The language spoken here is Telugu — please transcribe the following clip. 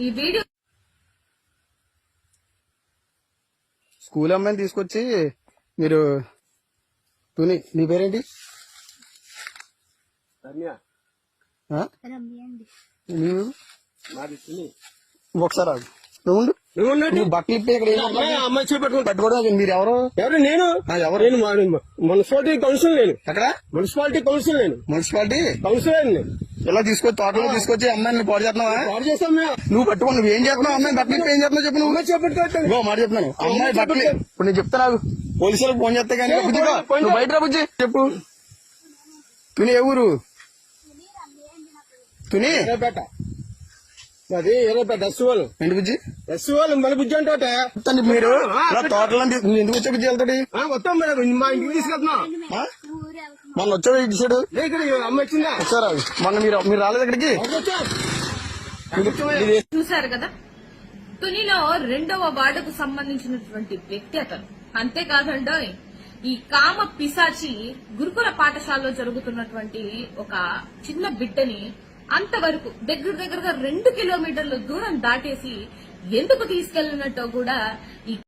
ఈ వీడియో స్కూల్ అమ్మాయిని తీసుకొచ్చి మీరు తుని నీ పేరేంటి? ఆ? నీవు ఒకసారి ఆగు. నువ్వు ఉండు. నువ్వు ఉన్నట్టు నువ్వు బట్టలు ఇప్పి ఇక్కడ ఏం అమ్మాయి అమ్మాయి చేపట్టుకుంటా పట్టుకోవడం మీరు ఎవరు? ఎవరు? నేను? ఆ, ఎవరు? నేను మా- మున్సిపాలిటీ కౌన్సిల్ నేను. ఎక్కడ? మున్సిపాలిటీ కౌన్సిల్ నేను. మున్సిపాలిటీ? కౌన్సిలర్ నేను. ఇలా తీసుకొచ్చి తోటలో తీసుకొచ్చి అమ్మాయిని పాడు చేస్తున్నావా? నువ్వు పట్టుకో నువ్వు ఏం చేస్తున్నావు? అమ్మాయి బట్టలు ఏం చేస్తున్నావు చెప్పు నువ్వు. ఇగో మాట చెప్తున్నాను. అమ్మాయి బట్టలు ఇప్పుడు నేను చెప్తాను పోలీసులకు ఫోన్ చేస్తే కానీ నువ్వు బయట రా బుజ్జి? చెప్పు. తుని ఏ ఊరు? తుని ఏంటి బుజ్జి? బుజ్జి అంటే మీరు తోటలో ఎందుకు వచ్చా బుజ్జి వెళ్తాడు? మొత్తం మేడం మా ఇంటికి తీసుకెళ్తున్నాం. ఆ? మొన్న వచ్చాడు ఇటు సైడు? వచ్చిందా? వచ్చారా? మొన్న మీరు మీరు రాలేదు ఇక్కడికి? చూశారు కదా? తునిలో రెండవ వార్డుకు సంబంధించినటువంటి వ్యక్తి అతను. అంతేకాదండోయ్ ఈ కామ పిశాచి గురుకుల పాఠశాలలో జరుగుతున్నటువంటి ఒక చిన్న బిడ్డని అంతవరకు దగ్గర దగ్గరగా రెండు కిలోమీటర్ల దూరం దాటేసి ఎందుకు తీసుకెళ్ళినట్టో కూడా ఈ